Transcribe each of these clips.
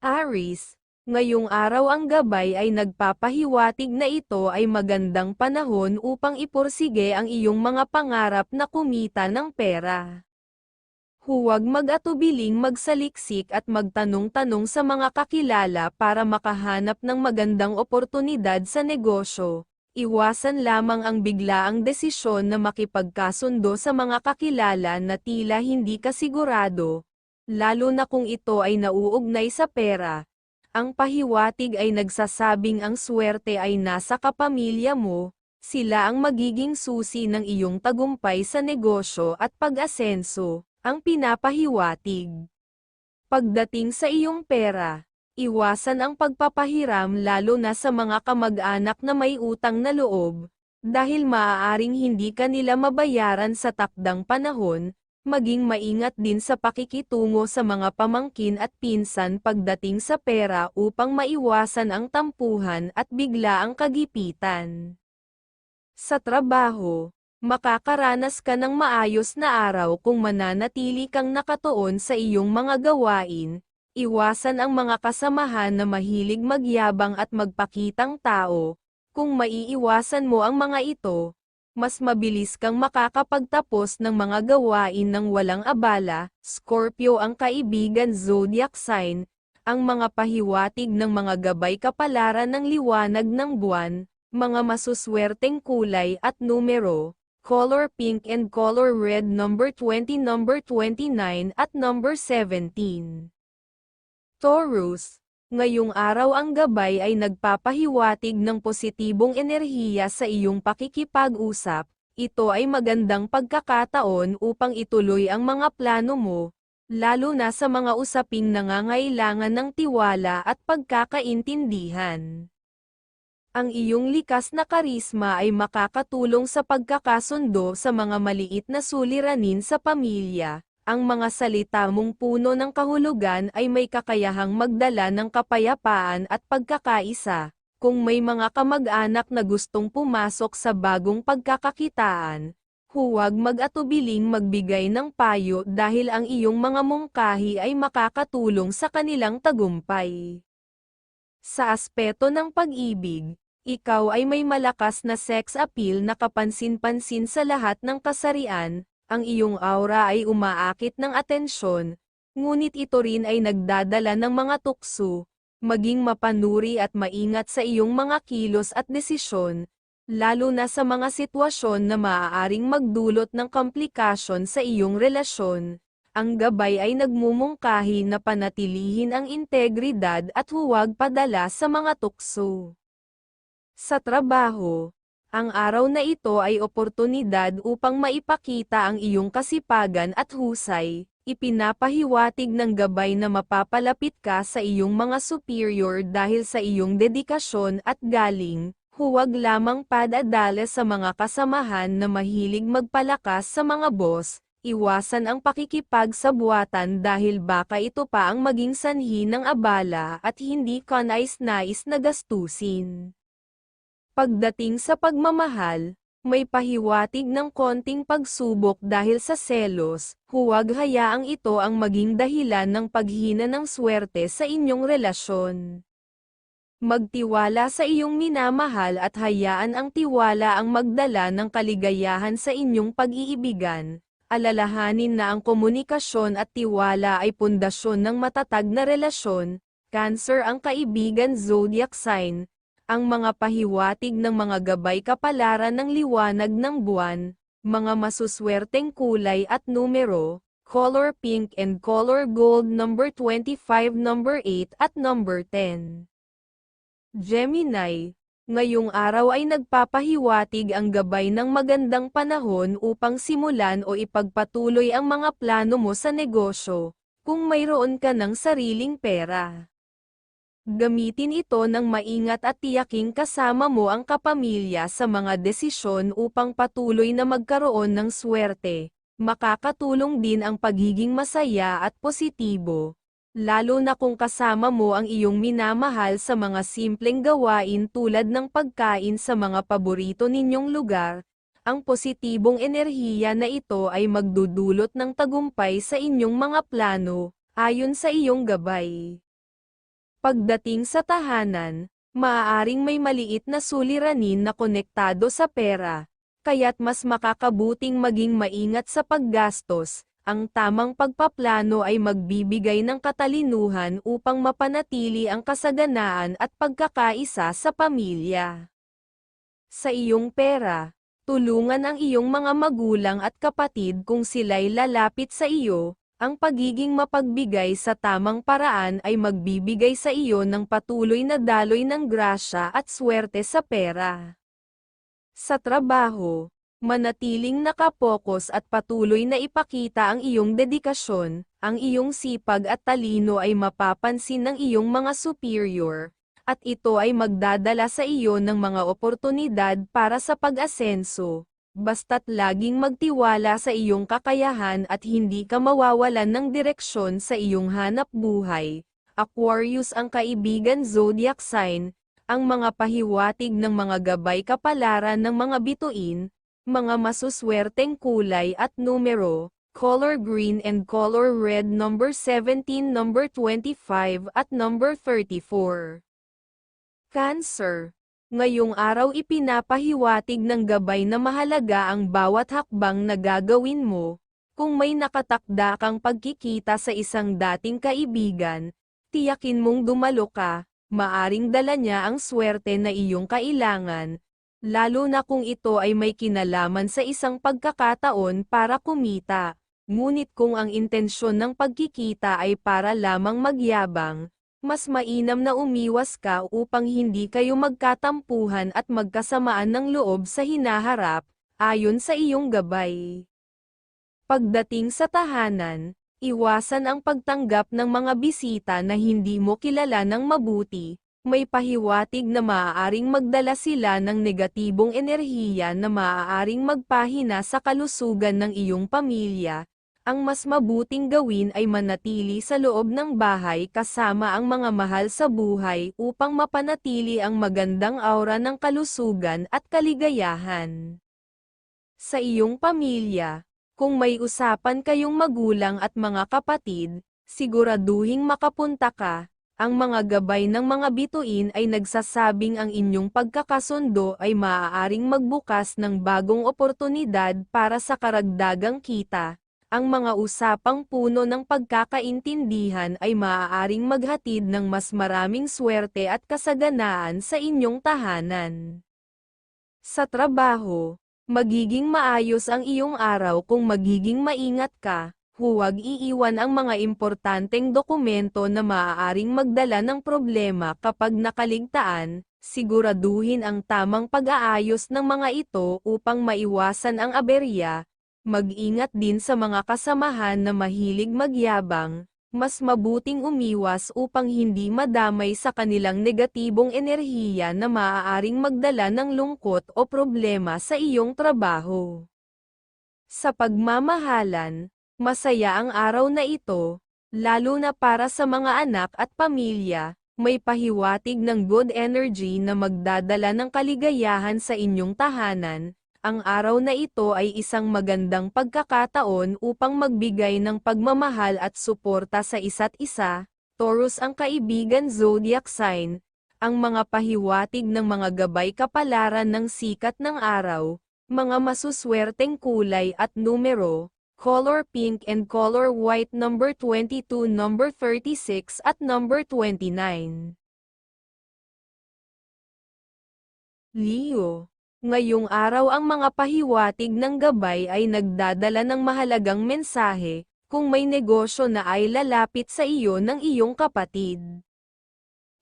Aris, ngayong araw ang gabay ay nagpapahiwatig na ito ay magandang panahon upang ipursige ang iyong mga pangarap na kumita ng pera. Huwag mag-atubiling magsaliksik at magtanong-tanong sa mga kakilala para makahanap ng magandang oportunidad sa negosyo. Iwasan lamang ang biglaang desisyon na makipagkasundo sa mga kakilala na tila hindi ka sigurado, lalo na kung ito ay nauugnay sa pera. Ang pahiwatig ay nagsasabing ang swerte ay nasa kapamilya mo, sila ang magiging susi ng iyong tagumpay sa negosyo at pag-asenso, ang pinapahiwatig. Pagdating sa iyong pera, iwasan ang pagpapahiram lalo na sa mga kamag-anak na may utang na loob, dahil maaaring hindi ka nila mabayaran sa takdang panahon, maging maingat din sa pakikitungo sa mga pamangkin at pinsan pagdating sa pera upang maiwasan ang tampuhan at biglaang kagipitan. Sa trabaho, makakaranas ka ng maayos na araw kung mananatili kang nakatuon sa iyong mga gawain, iwasan ang mga kasamahan na mahilig magyabang at magpakitang tao, kung maiiwasan mo ang mga ito, mas mabilis kang makakapagtapos ng mga gawain ng walang abala, Scorpio ang kaibigan zodiac sign, ang mga pahiwatig ng mga gabay kapalaran ng liwanag ng buwan, mga masuswerteng kulay at numero, color pink and color red number 20 number 29 at number 17. Taurus, ngayong araw ang gabay ay nagpapahiwatig ng positibong enerhiya sa iyong pakikipag-usap, ito ay magandang pagkakataon upang ituloy ang mga plano mo, lalo na sa mga usaping nangangailangan ng tiwala at pagkakaintindihan. Ang iyong likas na karisma ay makakatulong sa pagkakasundo sa mga maliit na suliranin sa pamilya, ang mga salita mong puno ng kahulugan ay may kakayahang magdala ng kapayapaan at pagkakaisa. Kung may mga kamag-anak na gustong pumasok sa bagong pagkakakitaan, huwag mag-atubiling magbigay ng payo dahil ang iyong mga mungkahi ay makakatulong sa kanilang tagumpay. Sa aspeto ng pag-ibig, ikaw ay may malakas na sex appeal na kapansin-pansin sa lahat ng kasarian, ang iyong aura ay umaakit ng atensyon, ngunit ito rin ay nagdadala ng mga tukso, maging mapanuri at maingat sa iyong mga kilos at desisyon, lalo na sa mga sitwasyon na maaaring magdulot ng komplikasyon sa iyong relasyon. Ang gabay ay nagmumungkahi na panatilihin ang integridad at huwag padala sa mga tukso. Sa trabaho, ang araw na ito ay oportunidad upang maipakita ang iyong kasipagan at husay, ipinapahiwatig ng gabay na mapapalapit ka sa iyong mga superior dahil sa iyong dedikasyon at galing, huwag lamang padadala sa mga kasamahan na mahilig magpalakas sa mga boss, iwasan ang pakikipagsabuatan dahil baka ito pa ang maging sanhi ng abala at hindi ka nais-nais na gastusin. Pagdating sa pagmamahal, may pahiwatig ng konting pagsubok dahil sa selos, huwag hayaang ito ang maging dahilan ng paghina ng swerte sa inyong relasyon. Magtiwala sa iyong minamahal at hayaan ang tiwala ang magdala ng kaligayahan sa inyong pag-iibigan. Alalahanin na ang komunikasyon at tiwala ay pundasyon ng matatag na relasyon. Cancer ang kaibigan zodiac sign, ang mga pahiwatig ng mga gabay kapalaran ng liwanag ng buwan, mga masuswerteng kulay at numero, color pink and color gold number 25 number 8 at number 10. Gemini, ngayong araw ay nagpapahiwatig ang gabay ng magandang panahon upang simulan o ipagpatuloy ang mga plano mo sa negosyo, kung mayroon ka ng sariling pera. Gamitin ito ng maingat at tiyaking kasama mo ang kapamilya sa mga desisyon upang patuloy na magkaroon ng swerte. Makakatulong din ang pagiging masaya at positibo. Lalo na kung kasama mo ang iyong minamahal sa mga simpleng gawain tulad ng pagkain sa mga paborito ninyong lugar, ang positibong enerhiya na ito ay magdudulot ng tagumpay sa inyong mga plano, ayon sa iyong gabay. Pagdating sa tahanan, maaaring may maliit na suliranin na konektado sa pera, kaya't mas makakabuting maging maingat sa paggastos, ang tamang pagpaplano ay magbibigay ng katalinuhan upang mapanatili ang kasaganaan at pagkakaisa sa pamilya. Sa iyong pera, tulungan ang iyong mga magulang at kapatid kung sila'y lalapit sa iyo, ang pagiging mapagbigay sa tamang paraan ay magbibigay sa iyo ng patuloy na daloy ng grasya at swerte sa pera. Sa trabaho, manatiling nakapokus at patuloy na ipakita ang iyong dedikasyon, ang iyong sipag at talino ay mapapansin ng iyong mga superior, at ito ay magdadala sa iyo ng mga oportunidad para sa pag-asenso, basta't laging magtiwala sa iyong kakayahan at hindi ka mawawalan ng direksyon sa iyong hanap buhay. Aquarius ang kaibigan zodiac sign, ang mga pahiwatig ng mga gabay kapalaran ng mga bituin, mga masuswerteng kulay at numero, color green and color red number 17 number 25 at number 34. Cancer. Ngayong araw ipinapahiwatig ng gabay na mahalaga ang bawat hakbang na gagawin mo, kung may nakatakda kang pagkikita sa isang dating kaibigan, tiyakin mong dumalo ka, maaring dala niya ang swerte na iyong kailangan, lalo na kung ito ay may kinalaman sa isang pagkakataon para kumita. Ngunit kung ang intensyon ng pagkikita ay para lamang magyabang, mas mainam na umiwas ka upang hindi kayo magkatampuhan at magkasamaan ng loob sa hinaharap, ayon sa iyong gabay. Pagdating sa tahanan, iwasan ang pagtanggap ng mga bisita na hindi mo kilala ng mabuti, may pahiwatig na maaaring magdala sila ng negatibong enerhiya na maaaring magpahina sa kalusugan ng iyong pamilya. Ang mas mabuting gawin ay manatili sa loob ng bahay kasama ang mga mahal sa buhay upang mapanatili ang magandang aura ng kalusugan at kaligayahan. Sa iyong pamilya, kung may usapan kayong magulang at mga kapatid, siguraduhing makapunta ka, ang mga gabay ng mga bituin ay nagsasabing ang inyong pagkakasundo ay maaaring magbukas ng bagong oportunidad para sa karagdagang kita. Ang mga usapang puno ng pagkakaintindihan ay maaaring maghatid ng mas maraming swerte at kasaganaan sa inyong tahanan. Sa trabaho, magiging maayos ang iyong araw kung magiging maingat ka, huwag iiwan ang mga importanteng dokumento na maaaring magdala ng problema kapag nakaligtaan, siguraduhin ang tamang pag-aayos ng mga ito upang maiwasan ang aberya, mag-ingat din sa mga kasamahan na mahilig magyabang, mas mabuting umiwas upang hindi madamay sa kanilang negatibong enerhiya na maaaring magdala ng lungkot o problema sa iyong trabaho. Sa pagmamahalan, masaya ang araw na ito, lalo na para sa mga anak at pamilya, may pahiwatig ng good energy na magdadala ng kaligayahan sa inyong tahanan, ang araw na ito ay isang magandang pagkakataon upang magbigay ng pagmamahal at suporta sa isa't isa. Taurus ang kaibigan zodiac sign, ang mga pahiwatig ng mga gabay kapalaran ng sikat ng araw, mga masuswerteng kulay at numero, color pink and color white number 22 number 36 at number 29. Leo Ngayong araw ang mga pahiwatig ng gabay ay nagdadala ng mahalagang mensahe, kung may negosyo na ay lalapit sa iyo ng iyong kapatid.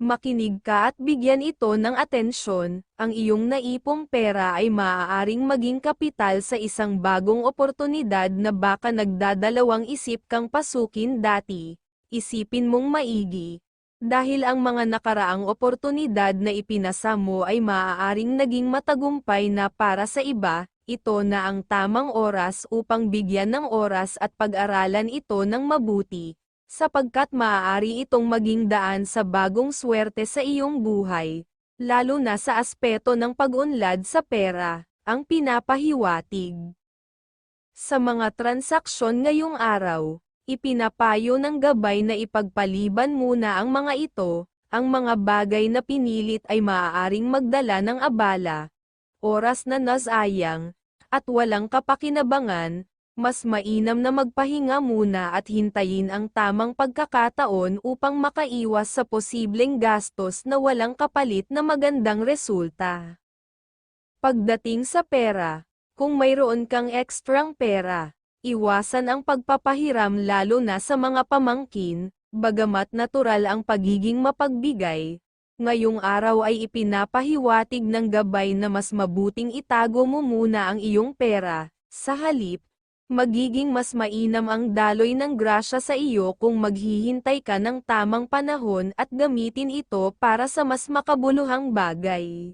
Makinig ka at bigyan ito ng atensyon, ang iyong naipong pera ay maaaring maging kapital sa isang bagong oportunidad na baka nagdadalawang isip kang pasukin dati. Isipin mong maigi, dahil ang mga nakaraang oportunidad na ipinasa mo ay maaaring naging matagumpay na para sa iba, ito na ang tamang oras upang bigyan ng oras at pag-aralan ito ng mabuti. sapagkat maaari itong maging daan sa bagong swerte sa iyong buhay, lalo na sa aspeto ng pag-unlad sa pera, ang pinapahiwatig. Sa mga transaksyon ngayong araw, ipinapayo ng gabay na ipagpaliban muna ang mga ito, ang mga bagay na pinilit ay maaaring magdala ng abala, oras na nasayang, at walang kapakinabangan, mas mainam na magpahinga muna at hintayin ang tamang pagkakataon upang makaiwas sa posibleng gastos na walang kapalit na magandang resulta. Pagdating sa pera, kung mayroon kang ekstrang pera, iwasan ang pagpapahiram lalo na sa mga pamangkin, bagamat natural ang pagiging mapagbigay, ngayong araw ay ipinapahiwatig ng gabay na mas mabuting itago mo muna ang iyong pera, sa halip, magiging mas mainam ang daloy ng grasya sa iyo kung maghihintay ka ng tamang panahon at gamitin ito para sa mas makabuluhang bagay.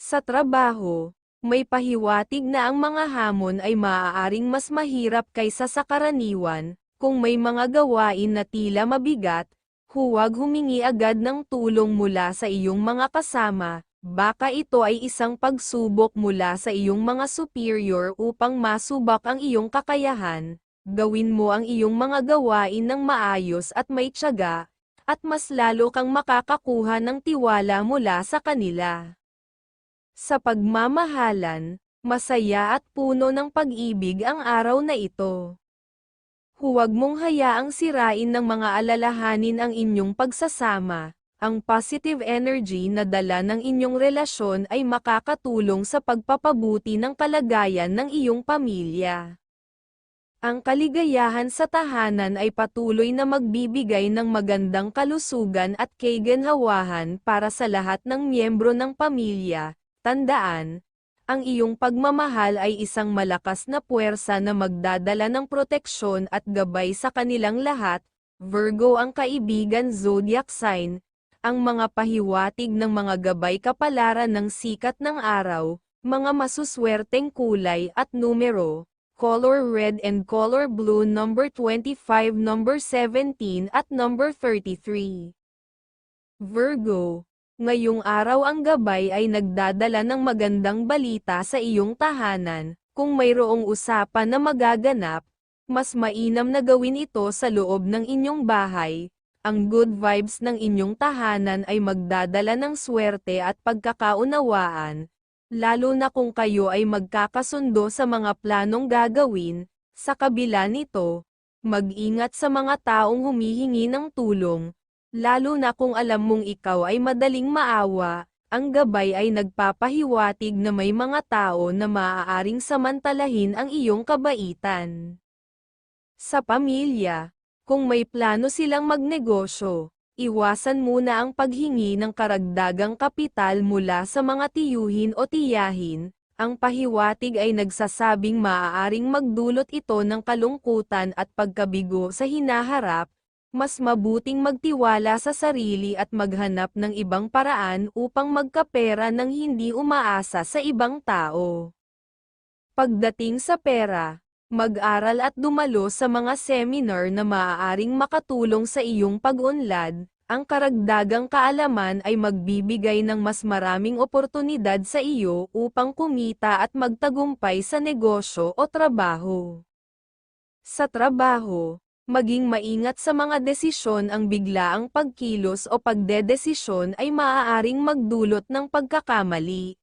Sa trabaho, may pahiwatig na ang mga hamon ay maaaring mas mahirap kaysa sa karaniwan, kung may mga gawain na tila mabigat, huwag humingi agad ng tulong mula sa iyong mga kasama, baka ito ay isang pagsubok mula sa iyong mga superior upang masubak ang iyong kakayahan, gawin mo ang iyong mga gawain ng maayos at may tiyaga, at mas lalo kang makakakuha ng tiwala mula sa kanila. Sa pagmamahalan, masaya at puno ng pag-ibig ang araw na ito. Huwag mong hayaang sirain ng mga alalahanin ang inyong pagsasama. Ang positive energy na dala ng inyong relasyon ay makakatulong sa pagpapabuti ng kalagayan ng iyong pamilya. Ang kaligayahan sa tahanan ay patuloy na magbibigay ng magandang kalusugan at kaganhawahan para sa lahat ng miyembro ng pamilya. Tandaan, ang iyong pagmamahal ay isang malakas na puwersa na magdadala ng proteksyon at gabay sa kanilang lahat. Virgo ang kaibigan zodiac sign, ang mga pahiwatig ng mga gabay kapalaran ng sikat ng araw, mga masuswerteng kulay at numero, color red and color blue number 25 number 17 at number 33. Virgo Ngayong araw ang gabay ay nagdadala ng magandang balita sa iyong tahanan, kung mayroong usapan na magaganap, mas mainam na gawin ito sa loob ng inyong bahay. Ang good vibes ng inyong tahanan ay magdadala ng swerte at pagkakaunawaan, lalo na kung kayo ay magkakasundo sa mga planong gagawin, sa kabila nito, mag-ingat sa mga taong humihingi ng tulong, Lalo na kung alam mong ikaw ay madaling maawa, ang gabay ay nagpapahiwatig na may mga tao na maaaring samantalahin ang iyong kabaitan. Sa pamilya, kung may plano silang magnegosyo, iwasan muna ang paghingi ng karagdagang kapital mula sa mga tiyuhin o tiyahin, ang pahiwatig ay nagsasabing maaaring magdulot ito ng kalungkutan at pagkabigo sa hinaharap, mas mabuting magtiwala sa sarili at maghanap ng ibang paraan upang magkapera ng hindi umaasa sa ibang tao. Pagdating sa pera, mag-aral at dumalo sa mga seminar na maaaring makatulong sa iyong pag-unlad, ang karagdagang kaalaman ay magbibigay ng mas maraming oportunidad sa iyo upang kumita at magtagumpay sa negosyo o trabaho. Sa trabaho, Maging maingat sa mga desisyon ang biglaang pagkilos o pagdedesisyon ay maaaring magdulot ng pagkakamali.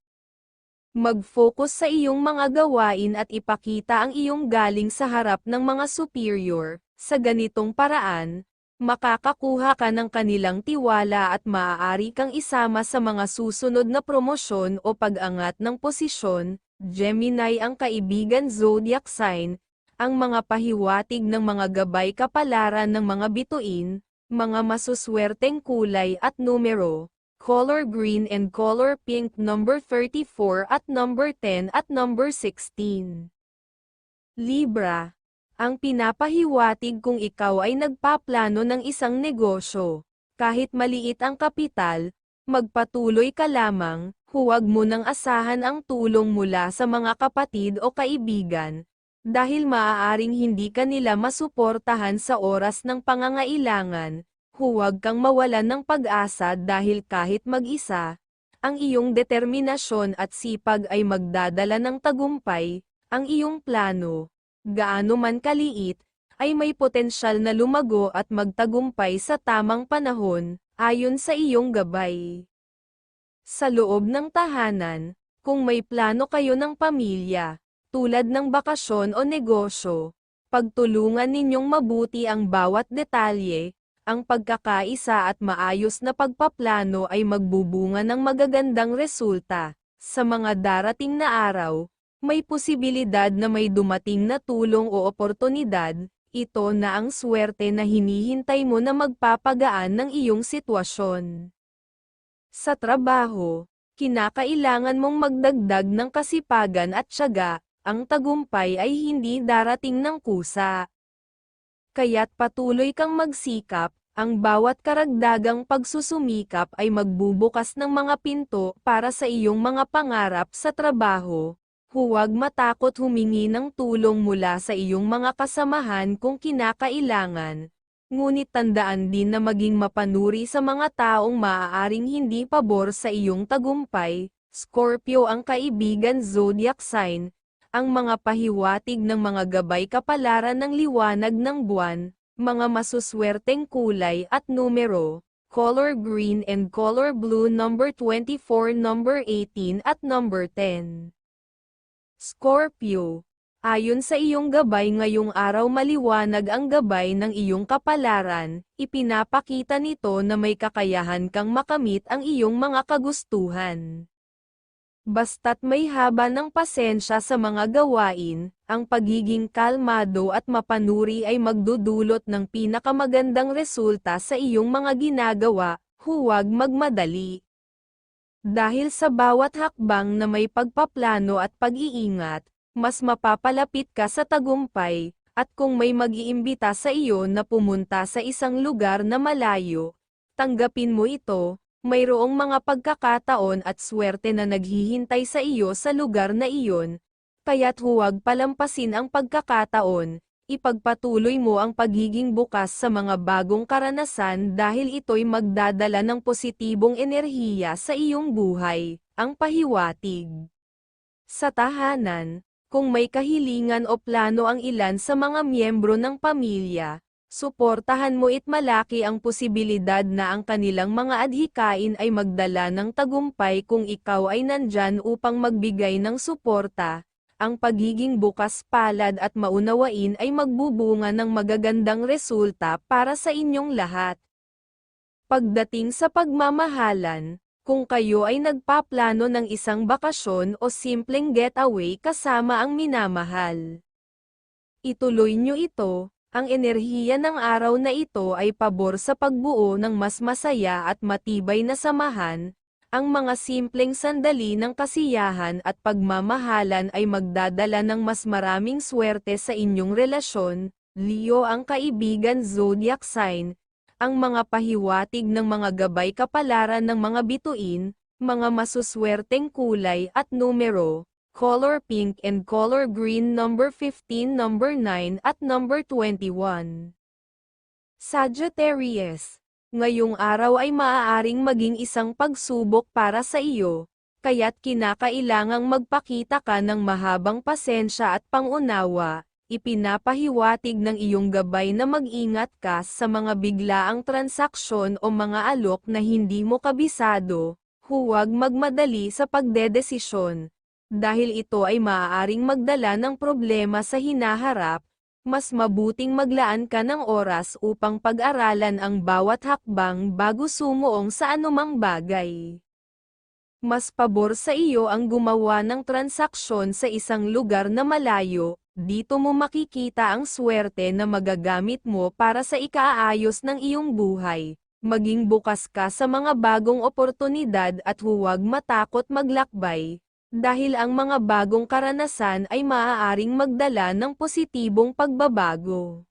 Mag-focus sa iyong mga gawain at ipakita ang iyong galing sa harap ng mga superior, sa ganitong paraan, makakakuha ka ng kanilang tiwala at maaari kang isama sa mga susunod na promosyon o pag-angat ng posisyon, Gemini ang kaibigan zodiac sign, ang mga pahiwatig ng mga gabay kapalaran ng mga bituin, mga masuswerteng kulay at numero, color green and color pink number 34 at number 10 at number 16. Libra, ang pinapahiwatig kung ikaw ay nagpaplano ng isang negosyo, kahit maliit ang kapital, magpatuloy ka lamang, huwag mo nang asahan ang tulong mula sa mga kapatid o kaibigan, Dahil maaaring hindi ka nila masuportahan sa oras ng pangangailangan, huwag kang mawalan ng pag-asa dahil kahit mag-isa, ang iyong determinasyon at sipag ay magdadala ng tagumpay, ang iyong plano, gaano man kaliit, ay may potensyal na lumago at magtagumpay sa tamang panahon, ayon sa iyong gabay. Sa loob ng tahanan, kung may plano kayo ng pamilya, tulad ng bakasyon o negosyo, pagtulungan ninyong mabuti ang bawat detalye, ang pagkakaisa at maayos na pagpaplano ay magbubunga ng magagandang resulta. Sa mga darating na araw, may posibilidad na may dumating na tulong o oportunidad, ito na ang swerte na hinihintay mo na magpapagaan ng iyong sitwasyon. Sa trabaho, kinakailangan mong magdagdag ng kasipagan at tiyaga, ang tagumpay ay hindi darating ng kusa. Kaya't patuloy kang magsikap, ang bawat karagdagang pagsusumikap ay magbubukas ng mga pinto para sa iyong mga pangarap sa trabaho. Huwag matakot humingi ng tulong mula sa iyong mga kasamahan kung kinakailangan. Ngunit tandaan din na maging mapanuri sa mga taong maaaring hindi pabor sa iyong tagumpay. Scorpio ang kaibigan zodiac sign, ang mga pahiwatig ng mga gabay kapalaran ng liwanag ng buwan, mga masuswerteng kulay at numero, color green and color blue number 24 number 18 at number 10. Scorpio, ayon sa iyong gabay ngayong araw maliwanag ang gabay ng iyong kapalaran, ipinapakita nito na may kakayahan kang makamit ang iyong mga kagustuhan. Basta't may haba ng pasensya sa mga gawain, ang pagiging kalmado at mapanuri ay magdudulot ng pinakamagandang resulta sa iyong mga ginagawa, huwag magmadali. Dahil sa bawat hakbang na may pagpaplano at pag-iingat, mas mapapalapit ka sa tagumpay, at kung may mag-iimbita sa iyo na pumunta sa isang lugar na malayo, tanggapin mo ito, mayroong mga pagkakataon at swerte na naghihintay sa iyo sa lugar na iyon, kaya't huwag palampasin ang pagkakataon, ipagpatuloy mo ang pagiging bukas sa mga bagong karanasan dahil ito'y magdadala ng positibong enerhiya sa iyong buhay, ang pahiwatig. Sa tahanan, kung may kahilingan o plano ang ilan sa mga miyembro ng pamilya, suportahan mo it malaki ang posibilidad na ang kanilang mga adhikain ay magdala ng tagumpay kung ikaw ay nandyan upang magbigay ng suporta, ang pagiging bukas palad at maunawain ay magbubunga ng magagandang resulta para sa inyong lahat. Pagdating sa pagmamahalan, kung kayo ay nagpaplano ng isang bakasyon o simpleng getaway kasama ang minamahal. Ituloy nyo ito, ang enerhiya ng araw na ito ay pabor sa pagbuo ng mas masaya at matibay na samahan, ang mga simpleng sandali ng kasiyahan at pagmamahalan ay magdadala ng mas maraming swerte sa inyong relasyon, Leo ang kaibigan zodiac sign, ang mga pahiwatig ng mga gabay kapalaran ng mga bituin, mga masuswerteng kulay at numero, color pink and color green number 15 number 9 at number 21. Sagittarius Ngayong araw ay maaaring maging isang pagsubok para sa iyo, kaya't kinakailangang magpakita ka ng mahabang pasensya at pangunawa, ipinapahiwatig ng iyong gabay na mag-ingat ka sa mga biglaang transaksyon o mga alok na hindi mo kabisado, huwag magmadali sa pagdedesisyon, dahil ito ay maaaring magdala ng problema sa hinaharap, mas mabuting maglaan ka ng oras upang pag-aralan ang bawat hakbang bago sumuong sa anumang bagay. Mas pabor sa iyo ang gumawa ng transaksyon sa isang lugar na malayo, dito mo makikita ang swerte na magagamit mo para sa ikaayos ng iyong buhay. Maging bukas ka sa mga bagong oportunidad at huwag matakot maglakbay, dahil ang mga bagong karanasan ay maaaring magdala ng positibong pagbabago.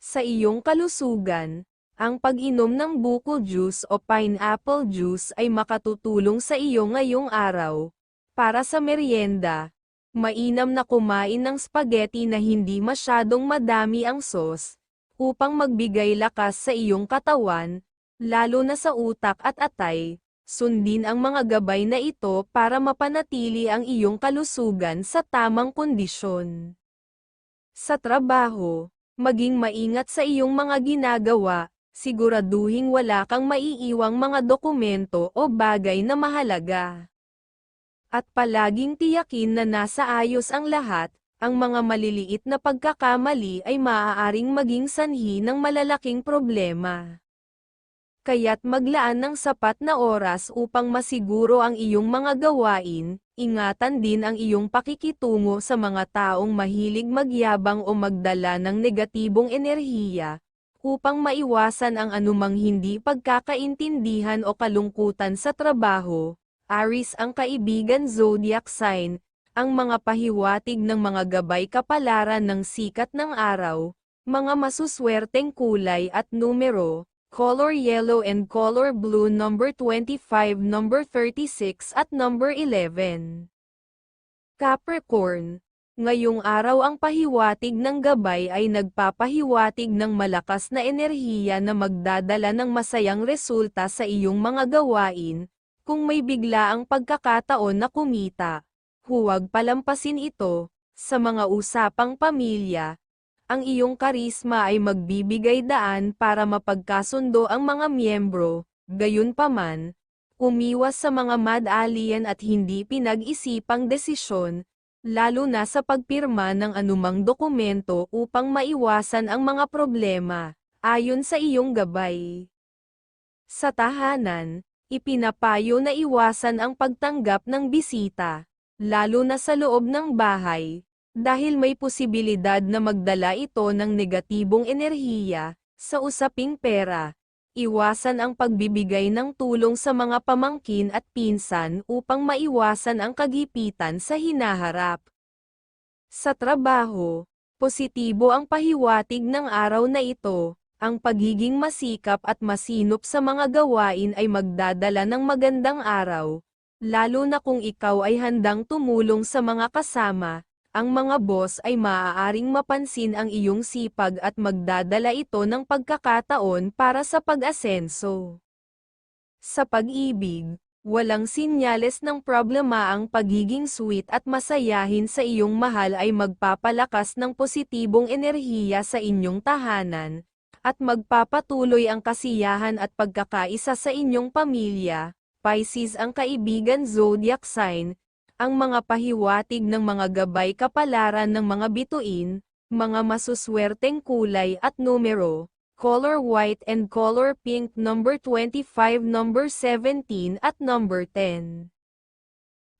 Sa iyong kalusugan, ang pag-inom ng buko juice o pineapple juice ay makatutulong sa iyo ngayong araw. Para sa merienda, Mainam na kumain ng spaghetti na hindi masyadong madami ang sauce, upang magbigay lakas sa iyong katawan, lalo na sa utak at atay. Sundin ang mga gabay na ito para mapanatili ang iyong kalusugan sa tamang kondisyon. Sa trabaho, maging maingat sa iyong mga ginagawa, siguraduhing wala kang maiiwang mga dokumento o bagay na mahalaga. At palaging tiyakin na nasa ayos ang lahat, ang mga maliliit na pagkakamali ay maaaring maging sanhi ng malalaking problema. Kaya't maglaan ng sapat na oras upang masiguro ang iyong mga gawain, ingatan din ang iyong pakikitungo sa mga taong mahilig magyabang o magdala ng negatibong enerhiya, upang maiwasan ang anumang hindi pagkakaintindihan o kalungkutan sa trabaho. Aris ang kaibigan zodiac sign, ang mga pahiwatig ng mga gabay kapalaran ng sikat ng araw, mga masuswerteng kulay at numero, color yellow and color blue number 25, number 36 at number 11. Capricorn, ngayong araw ang pahiwatig ng gabay ay nagpapahiwatig ng malakas na enerhiya na magdadala ng masayang resulta sa iyong mga gawain, kung may bigla ang pagkakataon na kumita, huwag palampasin ito, sa mga usapang pamilya, ang iyong karisma ay magbibigay daan para mapagkasundo ang mga miyembro, gayunpaman, umiwas sa mga mad alien at hindi pinag-isipang desisyon, lalo na sa pagpirma ng anumang dokumento upang maiwasan ang mga problema, ayon sa iyong gabay. Sa tahanan, ipinapayo na iwasan ang pagtanggap ng bisita, lalo na sa loob ng bahay, dahil may posibilidad na magdala ito ng negatibong enerhiya, sa usaping pera, iwasan ang pagbibigay ng tulong sa mga pamangkin at pinsan upang maiwasan ang kagipitan sa hinaharap. Sa trabaho, positibo ang pahiwatig ng araw na ito, ang pagiging masikap at masinop sa mga gawain ay magdadala ng magandang araw, lalo na kung ikaw ay handang tumulong sa mga kasama, ang mga boss ay maaaring mapansin ang iyong sipag at magdadala ito ng pagkakataon para sa pag-asenso. Sa pag-ibig, walang sinyales ng problema ang pagiging sweet at masayahin sa iyong mahal ay magpapalakas ng positibong enerhiya sa inyong tahanan, at magpapatuloy ang kasiyahan at pagkakaisa sa inyong pamilya. Pisces ang kaibigan zodiac sign, ang mga pahiwatig ng mga gabay kapalaran ng mga bituin, mga masuswerteng kulay at numero, color white and color pink number 25 number 17 at number 10.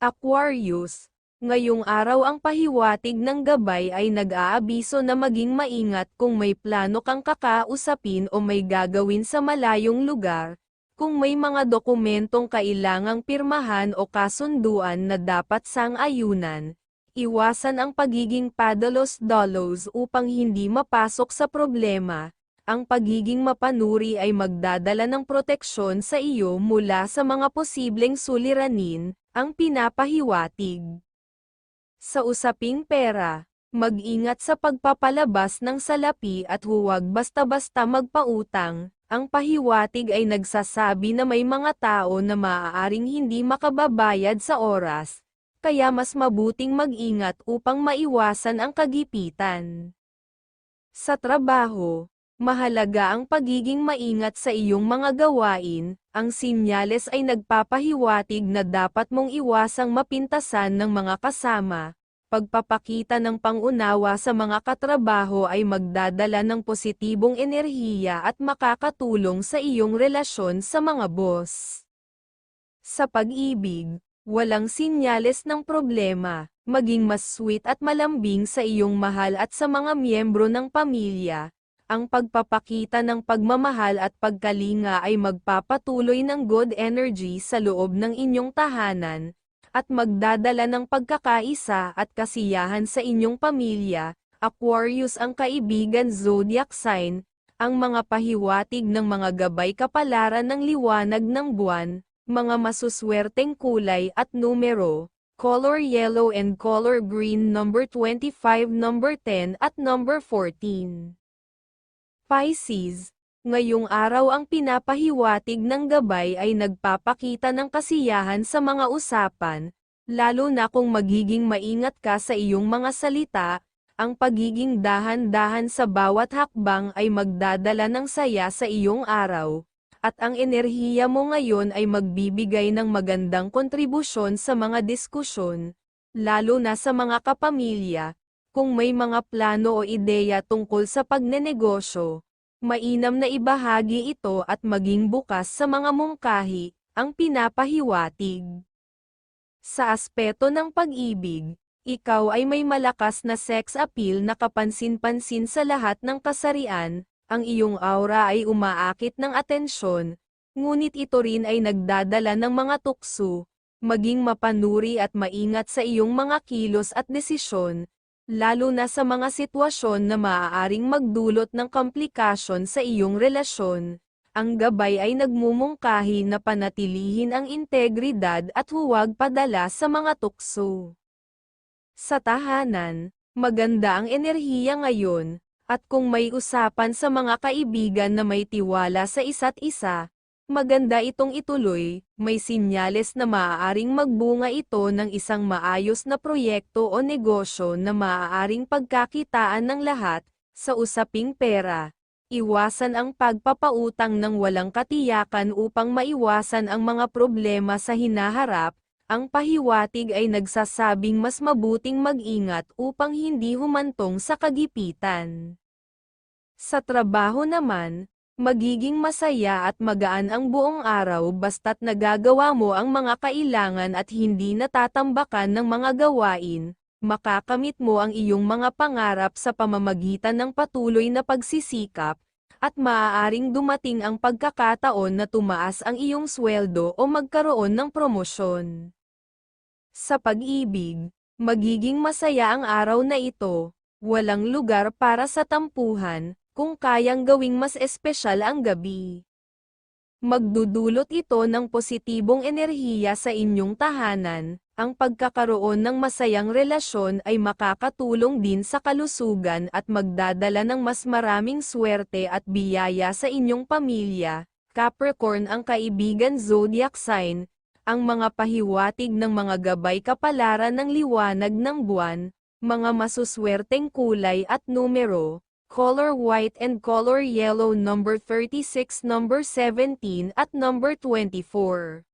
Aquarius, ngayong araw ang pahiwatig ng gabay ay nag-aabiso na maging maingat kung may plano kang kakausapin o may gagawin sa malayong lugar, kung may mga dokumentong kailangang pirmahan o kasunduan na dapat sang-ayunan, iwasan ang pagiging padalos-dalos upang hindi mapasok sa problema. Ang pagiging mapanuri ay magdadala ng proteksyon sa iyo mula sa mga posibleng suliranin, ang pinapahiwatig. Sa usaping pera, mag-ingat sa pagpapalabas ng salapi at huwag basta-basta magpautang, ang pahiwatig ay nagsasabi na may mga tao na maaaring hindi makababayad sa oras, kaya mas mabuting mag-ingat upang maiwasan ang kagipitan. Sa trabaho, mahalaga ang pagiging maingat sa iyong mga gawain, ang sinyales ay nagpapahiwatig na dapat mong iwasang mapintasan ng mga kasama, pagpapakita ng pangunawa sa mga katrabaho ay magdadala ng positibong enerhiya at makakatulong sa iyong relasyon sa mga boss. Sa pag-ibig, walang sinyales ng problema, maging mas sweet at malambing sa iyong mahal at sa mga miyembro ng pamilya. Ang pagpapakita ng pagmamahal at pagkalinga ay magpapatuloy ng good energy sa loob ng inyong tahanan, at magdadala ng pagkakaisa at kasiyahan sa inyong pamilya. Aquarius ang kaibigan zodiac sign, ang mga pahiwatig ng mga gabay kapalaran ng liwanag ng buwan, mga masuswerteng kulay at numero, color yellow and color green number 25, number 10 at number 14. Pisces, ngayong araw ang pinapahiwatig ng gabay ay nagpapakita ng kasiyahan sa mga usapan, lalo na kung magiging maingat ka sa iyong mga salita, ang pagiging dahan-dahan sa bawat hakbang ay magdadala ng saya sa iyong araw, at ang enerhiya mo ngayon ay magbibigay ng magandang kontribusyon sa mga diskusyon, lalo na sa mga kapamilya, kung may mga plano o ideya tungkol sa pagnenegosyo, mainam na ibahagi ito at maging bukas sa mga mungkahi, ang pinapahiwatig. Sa aspeto ng pag-ibig, ikaw ay may malakas na sex appeal na kapansin-pansin sa lahat ng kasarian, ang iyong aura ay umaakit ng atensyon, ngunit ito rin ay nagdadala ng mga tukso, maging mapanuri at maingat sa iyong mga kilos at desisyon, lalo na sa mga sitwasyon na maaaring magdulot ng komplikasyon sa iyong relasyon. Ang gabay ay nagmumungkahi na panatilihin ang integridad at huwag padala sa mga tukso. Sa tahanan, maganda ang enerhiya ngayon, at kung may usapan sa mga kaibigan na may tiwala sa isa't isa, maganda itong ituloy, may sinyales na maaaring magbunga ito ng isang maayos na proyekto o negosyo na maaaring pagkakitaan ng lahat, sa usaping pera. Iwasan ang pagpapautang ng walang katiyakan upang maiwasan ang mga problema sa hinaharap, ang pahiwatig ay nagsasabing mas mabuting mag-ingat upang hindi humantong sa kagipitan. Sa trabaho naman, magiging masaya at magaan ang buong araw basta't nagagawa mo ang mga kailangan at hindi natatambakan ng mga gawain, makakamit mo ang iyong mga pangarap sa pamamagitan ng patuloy na pagsisikap, at maaaring dumating ang pagkakataon na tumaas ang iyong sweldo o magkaroon ng promosyon. Sa pag-ibig, magiging masaya ang araw na ito, walang lugar para sa tampuhan, kung kayang gawing mas espesyal ang gabi. Magdudulot ito ng positibong enerhiya sa inyong tahanan, ang pagkakaroon ng masayang relasyon ay makakatulong din sa kalusugan at magdadala ng mas maraming swerte at biyaya sa inyong pamilya. Capricorn ang kaibigan zodiac sign, ang mga pahiwatig ng mga gabay kapalaran ng liwanag ng buwan, mga masuswerteng kulay at numero, color white and color yellow number 36 number 17 at number 24.